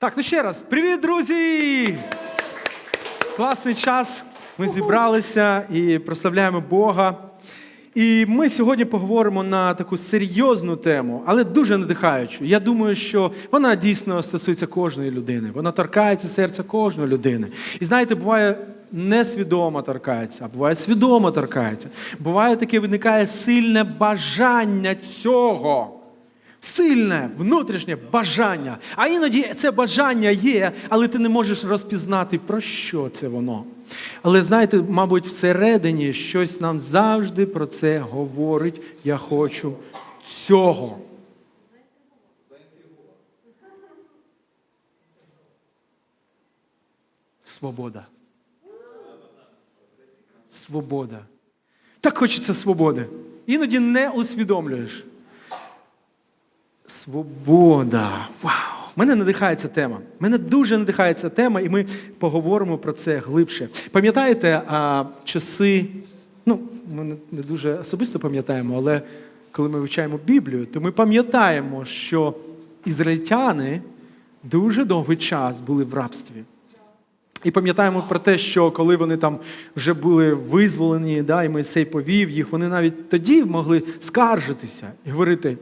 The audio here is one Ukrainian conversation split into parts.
Так, ну ще раз, привіт, друзі! Класний час. Ми зібралися і прославляємо Бога. І ми сьогодні поговоримо на таку серйозну тему, але дуже надихаючу. Я думаю, що вона дійсно стосується кожної людини. Вона торкається серця кожної людини. І знаєте, буває несвідомо торкається, а буває свідомо торкається. Буває таке виникає сильне бажання цього. Сильне внутрішнє бажання. А іноді це бажання є, але ти не можеш розпізнати, про що це воно. Але знаєте, мабуть, всередині щось нам завжди про це говорить. Я хочу цього. Свобода. Свобода. Так хочеться свободи. Іноді не усвідомлюєш. Свобода. Вау! Мене надихає ця тема. Мене дуже надихає ця тема, і ми поговоримо про це глибше. Пам'ятаєте а, часи, ну, ми не дуже особисто пам'ятаємо, але коли ми вивчаємо Біблію, то ми пам'ятаємо, що ізраїльтяни дуже довгий час були в рабстві. І пам'ятаємо про те, що коли вони там вже були визволені, да, і Мойсей повів їх, вони навіть тоді могли скаржитися і говорити: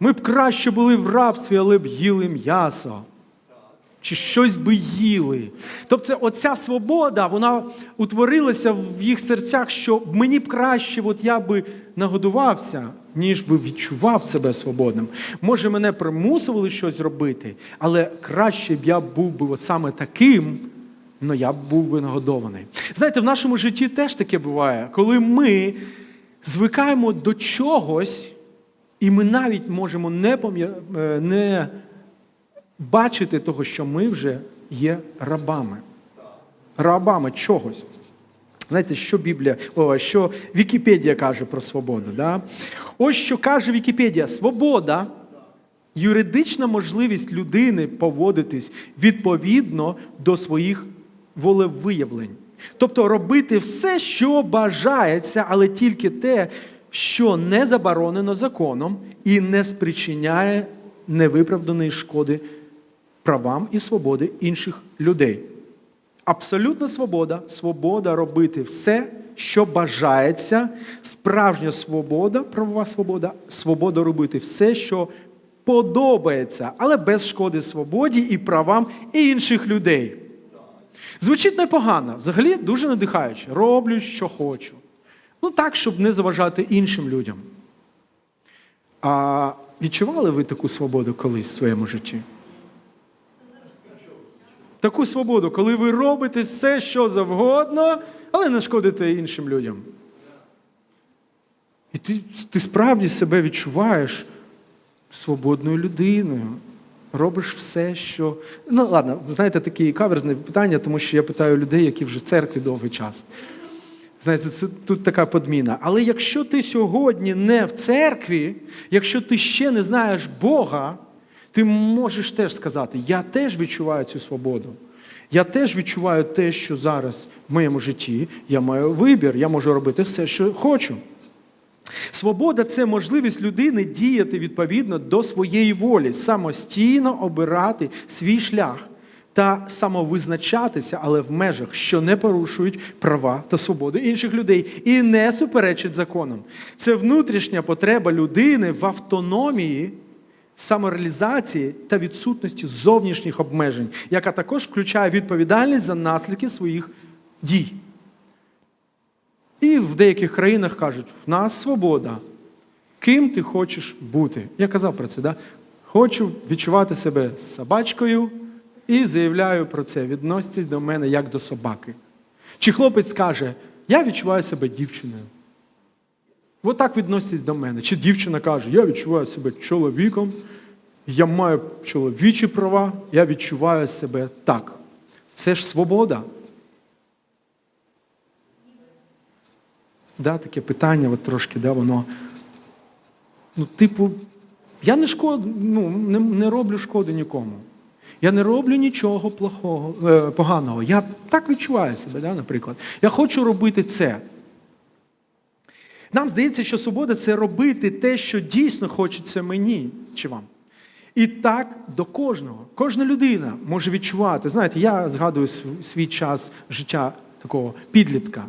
ми б краще були в рабстві, але б їли м'ясо. Чи щось би їли. Тобто, оця свобода, вона утворилася в їх серцях, що мені б краще, от я би нагодувався, ніж би відчував себе свободним. Може, мене примусували щось робити, але краще б я був би от саме таким, але я б був би нагодований. Знаєте, в нашому житті теж таке буває, коли ми звикаємо до чогось. І ми навіть можемо не, е, не бачити того, що ми вже є рабами. Рабами чогось. Знаєте, що Біблія, о, що Вікіпедія каже про свободу. Да? Ось що каже Вікіпедія: свобода юридична можливість людини поводитись відповідно до своїх волевиявлень. Тобто робити все, що бажається, але тільки те, що не заборонено законом і не спричиняє невиправданої шкоди правам і свободи інших людей. Абсолютна свобода, свобода робити все, що бажається, справжня свобода, правова свобода, свобода робити все, що подобається, але без шкоди свободі і правам інших людей. Звучить непогано, взагалі дуже надихаюче. Роблю, що хочу. Ну так, щоб не заважати іншим людям. А відчували ви таку свободу колись в своєму житті? Таку свободу, коли ви робите все, що завгодно, але не шкодите іншим людям. І ти, ти справді себе відчуваєш свободною людиною. Робиш все, що. Ну, ладно, знаєте, такі каверзне питання, тому що я питаю людей, які вже в церкві довгий час. Знаєте, це тут така подміна. Але якщо ти сьогодні не в церкві, якщо ти ще не знаєш Бога, ти можеш теж сказати: я теж відчуваю цю свободу. Я теж відчуваю те, що зараз в моєму житті я маю вибір, я можу робити все, що хочу. Свобода це можливість людини діяти відповідно до своєї волі, самостійно обирати свій шлях та самовизначатися, але в межах, що не порушують права та свободи інших людей і не суперечать законам. Це внутрішня потреба людини в автономії, самореалізації та відсутності зовнішніх обмежень, яка також включає відповідальність за наслідки своїх дій. І в деяких країнах кажуть, в нас свобода. Ким ти хочеш бути? Я казав про це, да? хочу відчувати себе собачкою і заявляю про це. Відноситесь до мене як до собаки. Чи хлопець каже, я відчуваю себе дівчиною. Отак відноситесь до мене. Чи дівчина каже, я відчуваю себе чоловіком, я маю чоловічі права, я відчуваю себе так. Це ж свобода. Да, таке питання, от трошки, да, воно. Ну, типу, я не шкод, ну, не, не роблю шкоди нікому. Я не роблю нічого плохого, е, поганого. Я так відчуваю себе, да, наприклад. Я хочу робити це. Нам здається, що свобода це робити те, що дійсно хочеться мені чи вам. І так до кожного. Кожна людина може відчувати. Знаєте, я згадую свій час життя такого підлітка.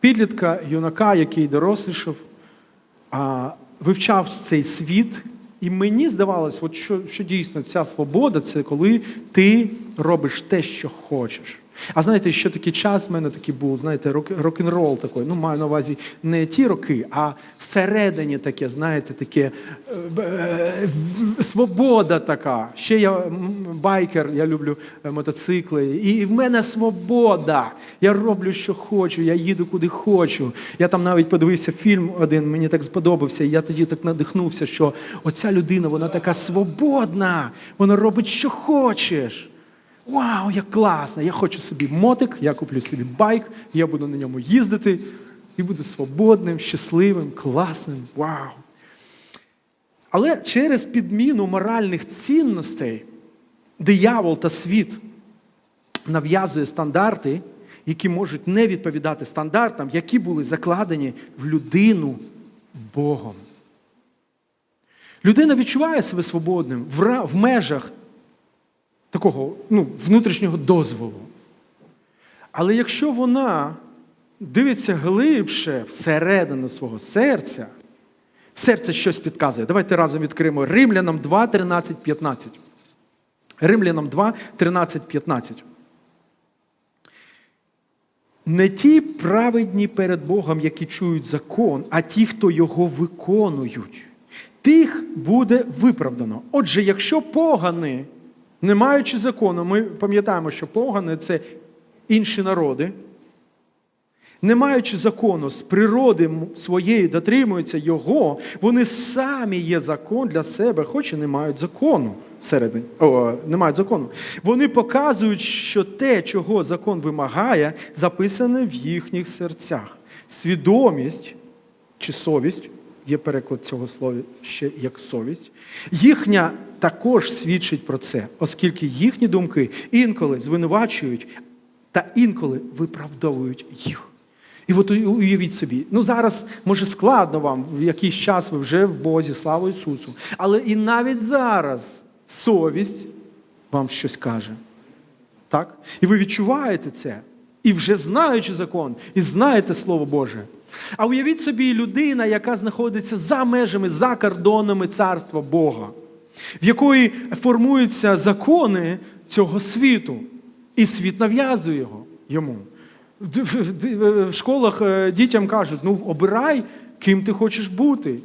Підлітка, юнака, який дорослішав, вивчав цей світ. І мені здавалось, от що, що дійсно ця свобода це коли ти робиш те, що хочеш. А знаєте, що такий час в мене такий був, знаєте, рок, рок-н-рол такий. Ну, маю на увазі не ті роки, а всередині таке, знаєте, таке е, е, свобода така. Ще я байкер, я люблю е, мотоцикли. І в мене свобода. Я роблю, що хочу, я їду куди хочу. Я там навіть подивився фільм один, мені так сподобався. І я тоді так надихнувся, що оця людина, вона така свободна, вона робить, що хочеш. Вау, як класно! Я хочу собі мотик, я куплю собі байк, я буду на ньому їздити і буду свободним, щасливим, класним. Вау! Але через підміну моральних цінностей диявол та світ нав'язує стандарти, які можуть не відповідати стандартам, які були закладені в людину Богом. Людина відчуває себе свободним в межах такого ну, внутрішнього дозволу. Але якщо вона дивиться глибше всередину свого серця, серце щось підказує. Давайте разом відкриємо Римлянам 2, 13, 15. Римлянам 2, 13, 15. Не ті праведні перед Богом, які чують закон, а ті, хто його виконують. Тих буде виправдано. Отже, якщо погани, не маючи закону, ми пам'ятаємо, що погани це інші народи, не маючи закону, з природи своєї дотримуються його, вони самі є закон для себе, хоч і не мають закону всередині. О, не мають закону. Вони показують, що те, чого закон вимагає, записане в їхніх серцях. Свідомість чи совість, є переклад цього слова ще як совість, їхня також свідчить про це, оскільки їхні думки інколи звинувачують та інколи виправдовують їх. І от уявіть собі, ну зараз може складно вам, в якийсь час ви вже в Бозі, слава Ісусу. Але і навіть зараз совість вам щось каже. Так? І ви відчуваєте це. І вже знаючи закон, і знаєте Слово Боже. А уявіть собі людина, яка знаходиться за межами, за кордонами царства Бога, в якої формуються закони цього світу, і світ нав'язує його йому. В- школах е, дітям кажуть: ну обирай, ким ти хочеш бути.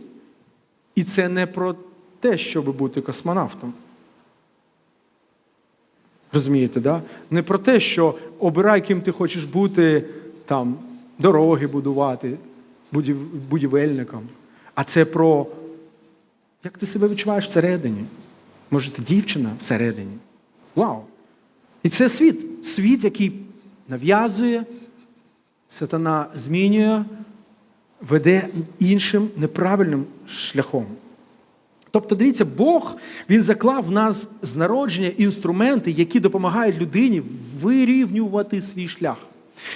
І це не про те, щоб бути космонавтом. Розумієте, да? Не про те, що обирай, ким ти хочеш бути, там, дороги будувати, будівельником. А це про як ти себе відчуваєш всередині. Може, ти дівчина всередині. Вау! І це світ. Світ, який нав'язує, сатана змінює, веде іншим неправильним шляхом. Тобто, дивіться, Бог він заклав в нас з народження інструменти, які допомагають людині вирівнювати свій шлях.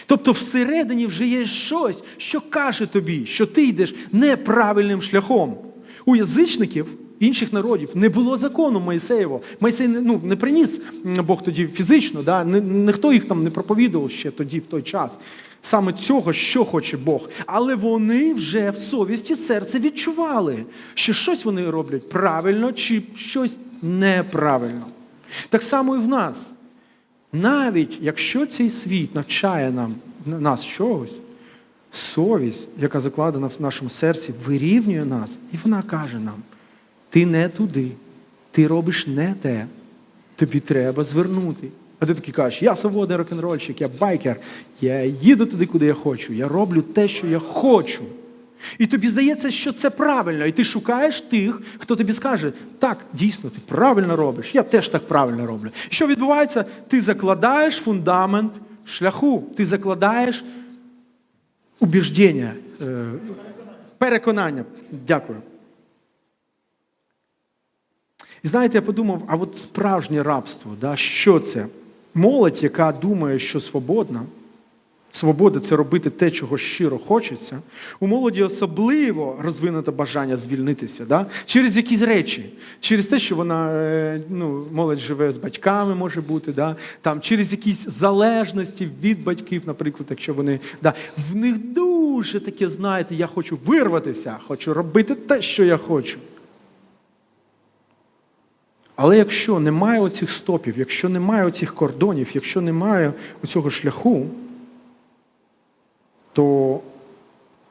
Тобто, всередині вже є щось, що каже тобі, що ти йдеш неправильним шляхом. У язичників інших народів не було закону Моїсеєвого. Моїсей ну, не приніс Бог тоді фізично, да? Ні- ніхто їх там не проповідував ще тоді, в той час. Саме цього, що хоче Бог. Але вони вже в совісті в серці відчували, що щось вони роблять правильно чи щось неправильно. Так само і в нас. Навіть якщо цей світ навчає нам нас чогось, совість, яка закладена в нашому серці, вирівнює нас, і вона каже нам: ти не туди, ти робиш не те, тобі треба звернути. А ти такий кажеш, я свободний рок-н-рольщик, я байкер, я їду туди, куди я хочу, я роблю те, що я хочу. І тобі здається, що це правильно, і ти шукаєш тих, хто тобі скаже, так, дійсно, ти правильно робиш, я теж так правильно роблю. І що відбувається? Ти закладаєш фундамент шляху, ти закладаєш убіждення, е, переконання. Дякую. І знаєте, я подумав, а от справжнє рабство, да, що це? Молодь, яка думає, що свободна, Свобода це робити те, чого щиро хочеться. У молоді особливо розвинуте бажання звільнитися да? через якісь речі, через те, що вона е, ну, молодь живе з батьками, може бути, да? там, через якісь залежності від батьків, наприклад, якщо вони да? в них дуже таке, знаєте, я хочу вирватися, хочу робити те, що я хочу. Але якщо немає оцих стопів, якщо немає оцих кордонів, якщо немає оцього шляху, то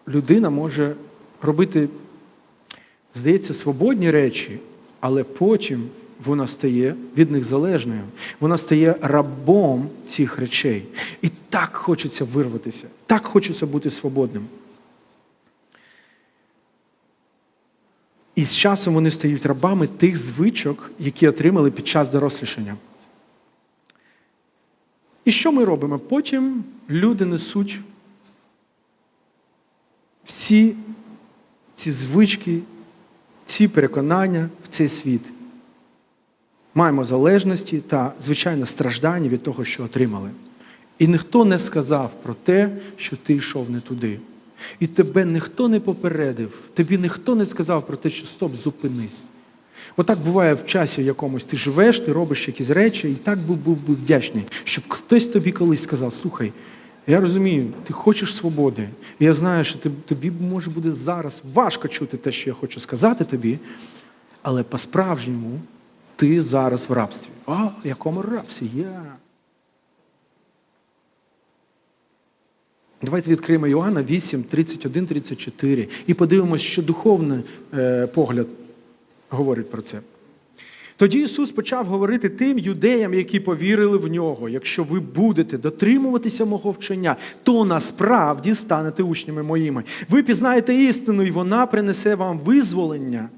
людина може робити, здається, свободні речі, але потім вона стає від них залежною. Вона стає рабом цих речей. І так хочеться вирватися, так хочеться бути свободним. І з часом вони стають рабами тих звичок, які отримали під час дорослішання. І що ми робимо? Потім люди несуть всі ці звички, ці переконання в цей світ. Маємо залежності та, звичайно, страждання від того, що отримали. І ніхто не сказав про те, що ти йшов не туди. І тебе ніхто не попередив, тобі ніхто не сказав про те, що стоп, зупинись. Отак буває в часі якомусь. Ти живеш, ти робиш якісь речі, і так був би вдячний, щоб хтось тобі колись сказав: слухай, я розумію, ти хочеш свободи. І я знаю, що тобі може буде зараз важко чути те, що я хочу сказати тобі, але по-справжньому ти зараз в рабстві. А, в якому рабстві? Я. Давайте відкриємо Іоанна 8, 31, 34 і подивимося, що духовний е, погляд говорить про це. Тоді Ісус почав говорити тим юдеям, які повірили в нього. Якщо ви будете дотримуватися мого вчення, то насправді станете учнями моїми. Ви пізнаєте істину, і вона принесе вам визволення.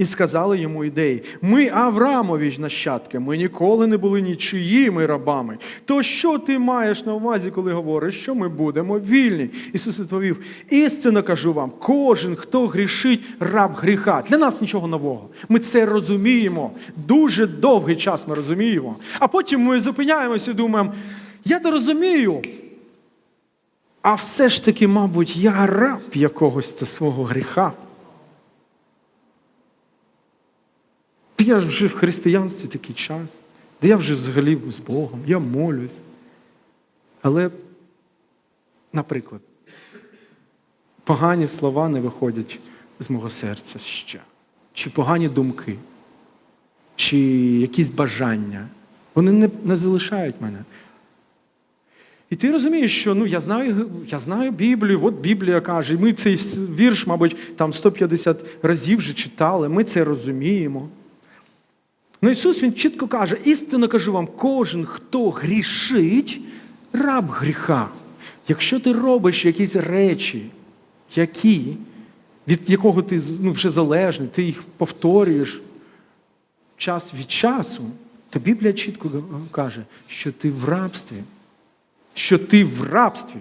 І сказали йому ідеї: ми Авраамові ж нащадки, ми ніколи не були нічиїми рабами. То що ти маєш на увазі, коли говориш, що ми будемо вільні? Ісус відповів: істинно кажу вам, кожен, хто грішить, раб гріха. Для нас нічого нового. Ми це розуміємо. Дуже довгий час ми розуміємо. А потім ми зупиняємося і думаємо, я то розумію. А все ж таки, мабуть, я раб якогось свого гріха. Я ж вже в християнстві такий час, де я вже взагалі з Богом, я молюсь. Але, наприклад, погані слова не виходять з мого серця ще. Чи погані думки, чи якісь бажання. Вони не, не залишають мене. І ти розумієш, що ну, я знаю, я знаю Біблію, от Біблія каже, ми цей вірш, мабуть, там 150 разів вже читали, ми це розуміємо. Ну Ісус Він чітко каже, істинно кажу вам, кожен, хто грішить, раб гріха. Якщо ти робиш якісь речі, які, від якого ти ну, вже залежний, ти їх повторюєш час від часу, то Біблія чітко каже, що ти в рабстві. Що ти в рабстві.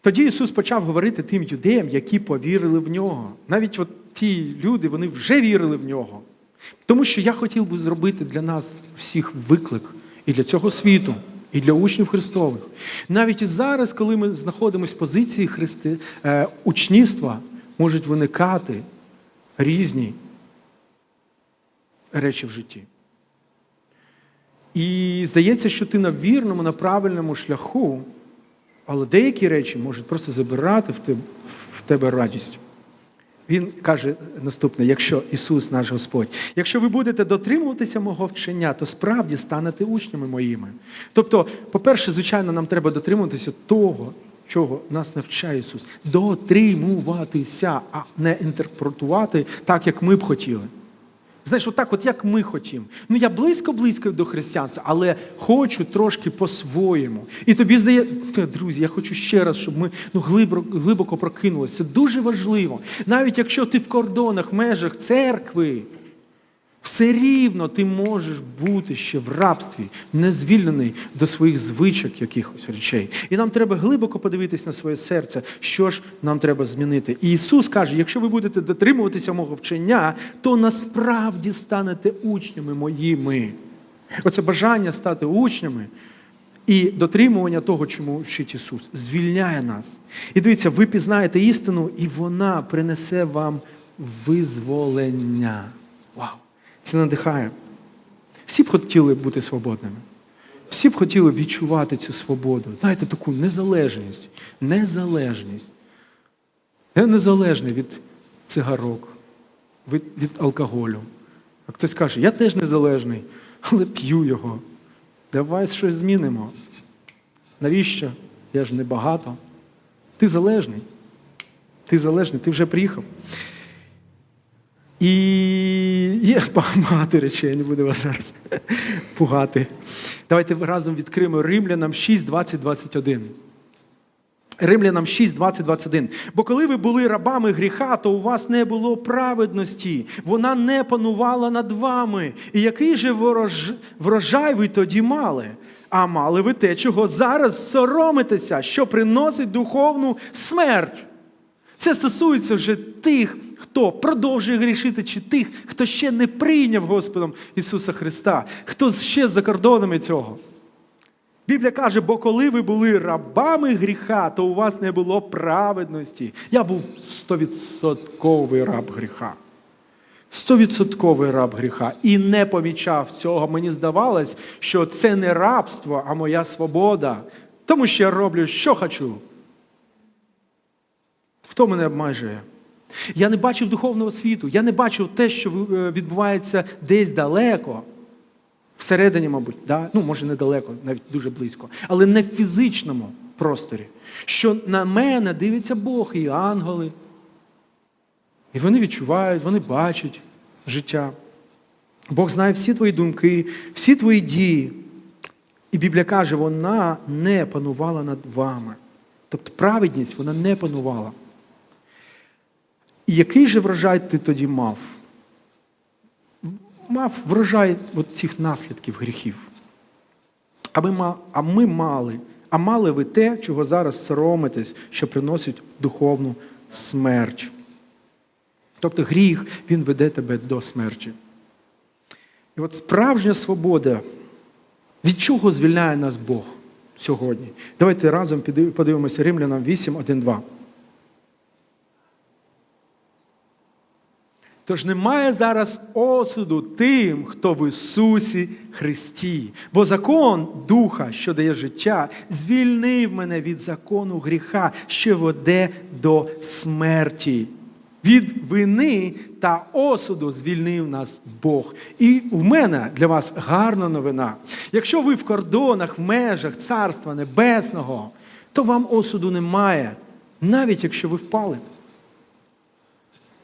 Тоді Ісус почав говорити тим юдеям, які повірили в нього. Навіть от ті люди, вони вже вірили в нього. Тому що я хотів би зробити для нас всіх виклик і для цього світу, і для учнів Христових. Навіть і зараз, коли ми знаходимося в позиції христи... е, учнівства, можуть виникати різні речі в житті. І здається, що ти на вірному, на правильному шляху, але деякі речі можуть просто забирати в тебе, радість. Він каже наступне: якщо Ісус наш Господь, якщо ви будете дотримуватися мого вчення, то справді станете учнями моїми. Тобто, по-перше, звичайно, нам треба дотримуватися того, чого нас навчає Ісус. Дотримуватися, а не інтерпретувати так, як ми б хотіли. Знаєш, отак, от як ми хочемо. Ну я близько-близько до християнства, але хочу трошки по-своєму. І тобі здає, друзі, я хочу ще раз, щоб ми ну, глибоко, глибоко прокинулися. Це дуже важливо. Навіть якщо ти в кордонах, межах церкви, все рівно ти можеш бути ще в рабстві, не звільнений до своїх звичок якихось речей. І нам треба глибоко подивитись на своє серце, що ж нам треба змінити. І Ісус каже: якщо ви будете дотримуватися мого вчення, то насправді станете учнями моїми. Оце бажання стати учнями. І дотримування того, чому вчить Ісус, звільняє нас. І дивіться, ви пізнаєте істину, і вона принесе вам визволення. Це надихає. Всі б хотіли бути свободними. Всі б хотіли відчувати цю свободу. Знаєте, таку незалежність. Незалежність. Я незалежний від цигарок, від, від алкоголю. А хтось каже, я теж незалежний, але п'ю його. Давай щось змінимо. Навіщо? Я ж не багато. Ти залежний. Ти залежний, ти вже приїхав. І є багато речей, я не буду вас зараз пугати. Давайте разом відкриємо Римлянам 6, 20, 21. Римлянам 6, 20, 21. Бо коли ви були рабами гріха, то у вас не було праведності, вона не панувала над вами. І який же ворож... врожай ви тоді мали? А мали ви те, чого зараз соромитеся, що приносить духовну смерть. Це стосується вже тих, хто продовжує грішити, чи тих, хто ще не прийняв Господом Ісуса Христа, хто ще за кордонами цього. Біблія каже, бо коли ви були рабами гріха, то у вас не було праведності. Я був стовідсотковий раб гріха. Стовідсотковий раб гріха. І не помічав цього. Мені здавалось, що це не рабство, а моя свобода. Тому що я роблю, що хочу. Хто мене обмежує? Я не бачив духовного світу, я не бачив те, що е, відбувається десь далеко. Всередині, мабуть, да? ну, може, недалеко, навіть дуже близько, але не в фізичному просторі. Що на мене дивиться Бог і ангели. І вони відчувають, вони бачать життя. Бог знає всі твої думки, всі твої дії. І Біблія каже, вона не панувала над вами. Тобто праведність вона не панувала. І який же врожай ти тоді мав? Мав врожай от цих наслідків гріхів. А ми, ма- а ми мали. А мали ви те, чого зараз соромитесь, що приносить духовну смерть. Тобто гріх, він веде тебе до смерті. І от справжня свобода, від чого звільняє нас Бог сьогодні? Давайте разом подивимося Римлянам 8, 1, 2. Тож немає зараз осуду тим, хто в Ісусі Христі. Бо закон Духа, що дає життя, звільнив мене від закону гріха, що веде до смерті. Від вини та осуду звільнив нас Бог. І в мене для вас гарна новина. Якщо ви в кордонах, в межах Царства Небесного, то вам осуду немає, навіть якщо ви впали.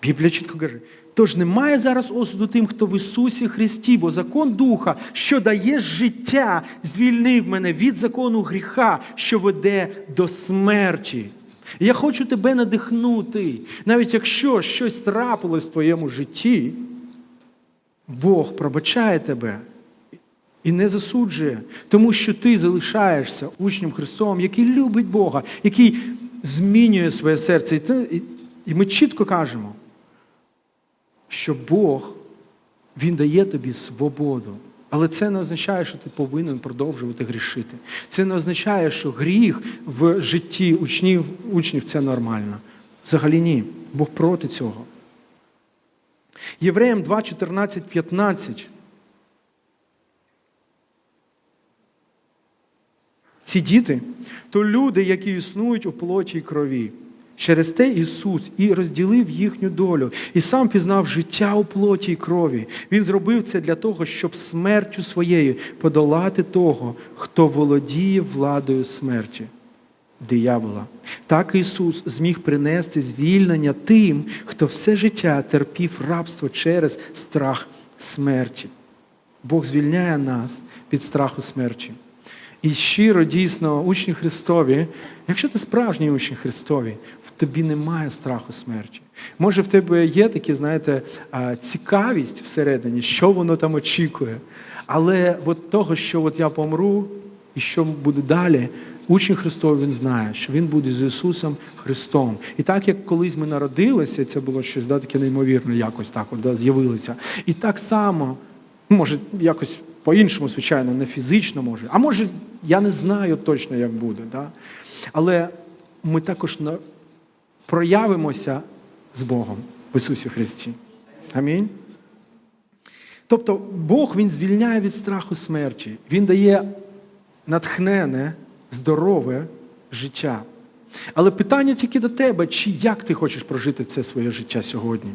Біблія чітко каже, тож немає зараз осуду тим, хто в Ісусі Христі, бо закон Духа, що дає життя, звільнив мене від закону гріха, що веде до смерті. І я хочу тебе надихнути, навіть якщо щось трапилось в твоєму житті, Бог пробачає тебе і не засуджує, тому що ти залишаєшся учнем Христовим, який любить Бога, який змінює своє серце. І, ми чітко кажемо, що Бог Він дає тобі свободу. Але це не означає, що ти повинен продовжувати грішити. Це не означає, що гріх в житті учнів, учнів це нормально. Взагалі ні. Бог проти цього. Євреям 2, 14, 15. Ці діти то люди, які існують у плоті й крові. Через те Ісус і розділив їхню долю, і сам пізнав життя у плоті й крові. Він зробив це для того, щоб смертю своєю подолати того, хто володіє владою смерті, диявола. Так Ісус зміг принести звільнення тим, хто все життя терпів рабство через страх смерті. Бог звільняє нас від страху смерті. І щиро, дійсно, учні Христові, якщо ти справжній учень Христові, тобі немає страху смерті. Може, в тебе є такі, знаєте, цікавість всередині, що воно там очікує. Але от того, що от я помру і що буде далі, учень Христовий він знає, що він буде з Ісусом Христом. І так як колись ми народилися, це було щось да, таке неймовірне, якось так от, да, з'явилося. І так само, може, якось по-іншому, звичайно, не фізично може, а може Я не знаю точно, як буде. Да? Але ми також проявимося з Богом в Ісусі Христі. Амінь. Тобто Бог Він звільняє від страху смерті. Він дає натхнене, здорове життя. Але питання тільки до тебе, чи як ти хочеш прожити це своє життя сьогодні?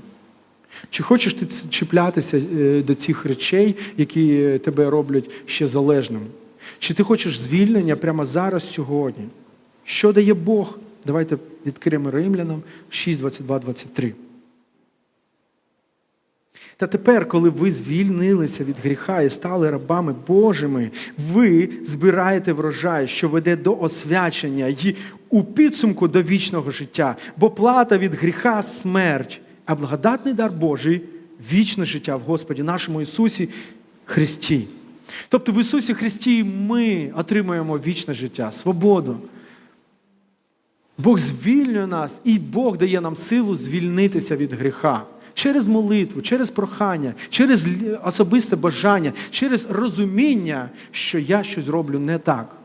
Чи хочеш ти чіплятися е, до цих речей, які е, тебе роблять ще залежним? Чи ти хочеш звільнення прямо зараз, сьогодні? Що дає Бог? Давайте відкриємо римлянам 6, 22, 23. Та тепер, коли ви звільнилися від гріха і стали рабами Божими, ви збираєте врожай, що веде до освячення і у підсумку до вічного життя, бо плата від гріха смерть, а благодатний дар Божий вічне життя в Господі нашому Ісусі Христі. Тобто в Ісусі Христі ми отримуємо вічне життя, свободу. Бог звільнює нас, і Бог дає нам силу звільнитися від гріха. Через молитву, через прохання, через особисте бажання, через розуміння, що я щось роблю не так.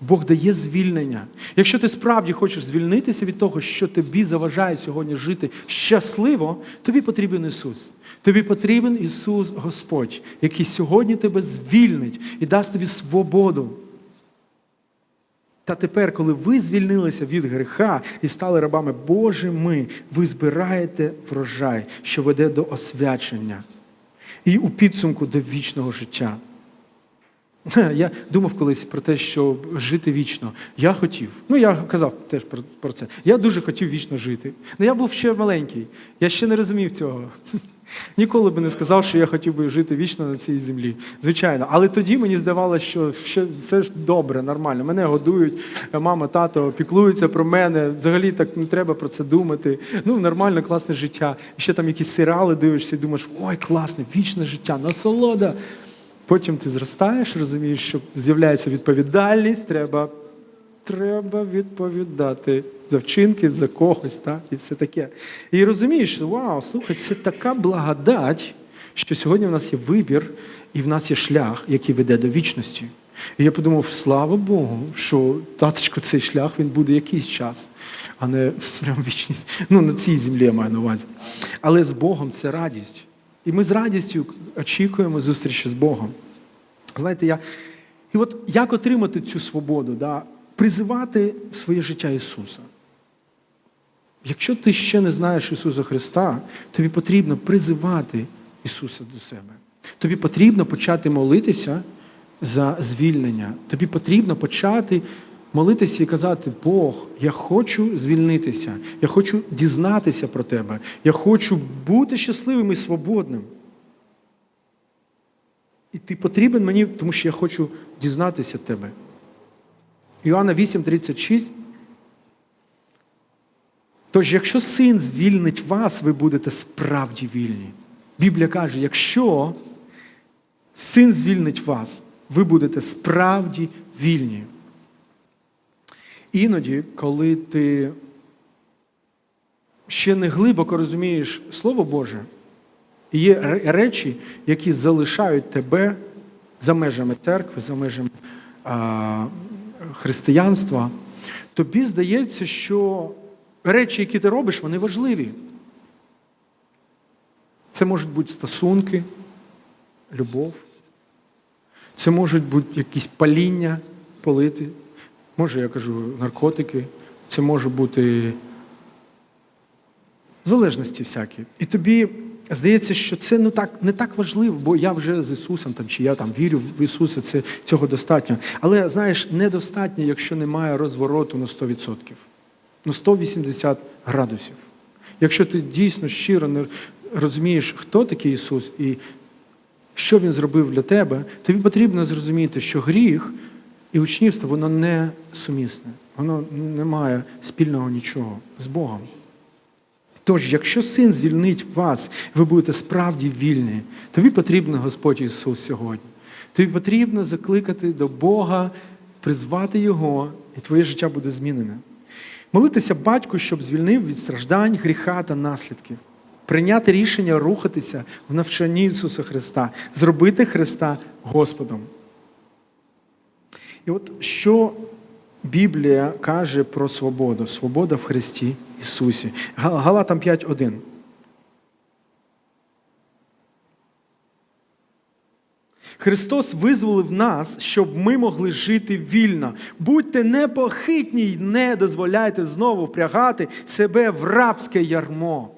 Бог дає звільнення. Якщо ти справді хочеш звільнитися від того, що тобі заважає сьогодні жити щасливо, тобі потрібен Ісус. Тобі потрібен Ісус Господь, який сьогодні тебе звільнить і дасть тобі свободу. Та тепер, коли ви звільнилися від гріха і стали рабами Божими, ви збираєте врожай, що веде до освячення і у підсумку до вічного життя. Я думав колись про те, що жити вічно. Я хотів. Ну, я казав теж про, це. Я дуже хотів вічно жити. Ну, я був ще маленький, я ще не розумів цього. Ніколи би не сказав, що я хотів би жити вічно на цій землі. Звичайно. Але тоді мені здавалося, що все ж добре, нормально. Мене годують, мама, тато піклуються про мене. Взагалі так не треба про це думати. Ну, нормально, класне життя. І ще там якісь серіали дивишся і думаєш, ой, класне, вічне життя, насолода. Потім ти зростаєш, розумієш, що з'являється відповідальність, треба, треба відповідати за вчинки, за когось, так, і все таке. І розумієш, що вау, слухай, це така благодать, що сьогодні в нас є вибір і в нас є шлях, який веде до вічності. І я подумав, слава Богу, що таточко, цей шлях він буде якийсь час, а не прям вічність. Ну, на цій землі я маю на увазі. Але з Богом це радість. І ми з радістю очікуємо зустрічі з Богом. Знаєте, я. І от як отримати цю свободу, да? призивати в своє життя Ісуса. Якщо ти ще не знаєш Ісуса Христа, тобі потрібно призивати Ісуса до себе. Тобі потрібно почати молитися за звільнення. Тобі потрібно почати молитися і казати, Бог, я хочу звільнитися, я хочу дізнатися про тебе, я хочу бути щасливим і свободним. І ти потрібен мені, тому що я хочу дізнатися тебе. Іоанна 8:36. Тож, якщо син звільнить вас, ви будете справді вільні. Біблія каже, якщо син звільнить вас, ви будете справді вільні. Іноді, коли ти ще не глибоко розумієш Слово Боже, є речі, які залишають тебе за межами церкви, за межами а, християнства, тобі здається, що речі, які ти робиш, вони важливі. Це можуть бути стосунки, любов, це можуть бути якісь паління, полити, може, я кажу, наркотики, це може бути залежності всякі. І тобі здається, що це ну, так, не так важливо, бо я вже з Ісусом, там, чи я там вірю в Ісуса, це, цього достатньо. Але знаєш, недостатньо, якщо немає розвороту на 100%. Ну, 180 градусів. Якщо ти дійсно щиро не розумієш, хто такий Ісус і що Він зробив для тебе, тобі потрібно зрозуміти, що гріх і учнівство воно не сумісне, воно не має спільного нічого з Богом. Тож, якщо син звільнить вас, ви будете справді вільні, тобі потрібен Господь Ісус сьогодні. Тобі потрібно закликати до Бога, призвати Його, і твоє життя буде змінене. Молитися батьку, щоб звільнив від страждань, гріха та наслідків. Прийняти рішення рухатися в навчанні Ісуса Христа, зробити Христа Господом. І от що Біблія каже про свободу? Свобода в Христі Ісусі. Га- Галатам 5.1. Христос визволив нас, щоб ми могли жити вільно. Будьте непохитні й не дозволяйте знову впрягати себе в рабське ярмо.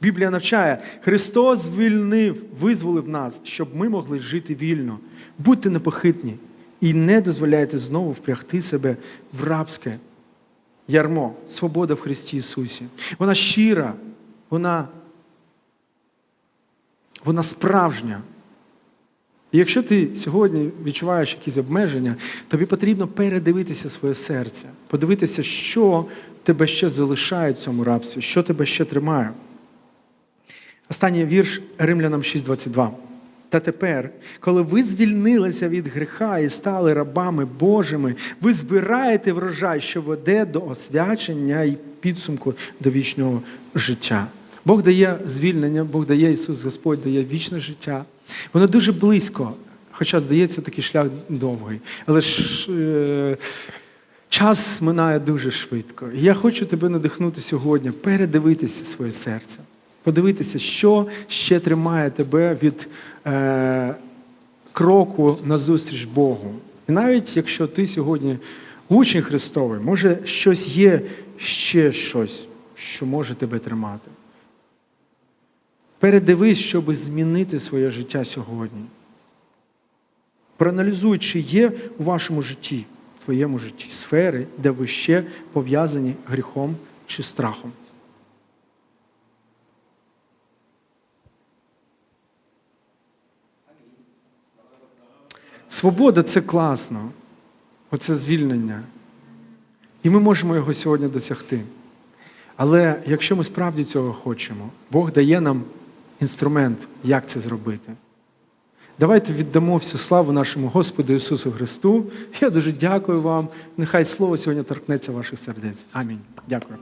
Біблія навчає, Христос звільнив, визволив нас, щоб ми могли жити вільно. Будьте непохитні і не дозволяйте знову впрягти себе в рабське ярмо. Свобода в Христі Ісусі. Вона щира, вона, вона справжня. І якщо ти сьогодні відчуваєш якісь обмеження, тобі потрібно передивитися своє серце, подивитися, що тебе ще залишає в цьому рабстві, що тебе ще тримає. Останній вірш Римлянам 6:22. Та тепер, коли ви звільнилися від гріха і стали рабами Божими, ви збираєте врожай, що веде до освячення і підсумку до вічного життя. Бог дає звільнення, Бог дає Ісус Господь дає вічне життя. Воно дуже близько, хоча здається, такий шлях довгий. Але ж е, час минає дуже швидко. І я хочу тебе надихнути сьогодні, передивитися своє серце, подивитися, що ще тримає тебе від кроку назустріч Богу. І навіть якщо ти сьогодні учень Христовий, може щось є ще щось, що може тебе тримати. Передивись, щоб змінити своє життя сьогодні. Проаналізуй, чи є у вашому житті, в твоєму житті сфери, де ви ще пов'язані гріхом чи страхом. Свобода це класно. Оце звільнення. І ми можемо його сьогодні досягти. Але якщо ми справді цього хочемо, Бог дає нам інструмент, як це зробити. Давайте віддамо всю славу нашому Господу Ісусу Христу. Я дуже дякую вам. Нехай Слово сьогодні торкнеться ваших сердець. Амінь. Дякую.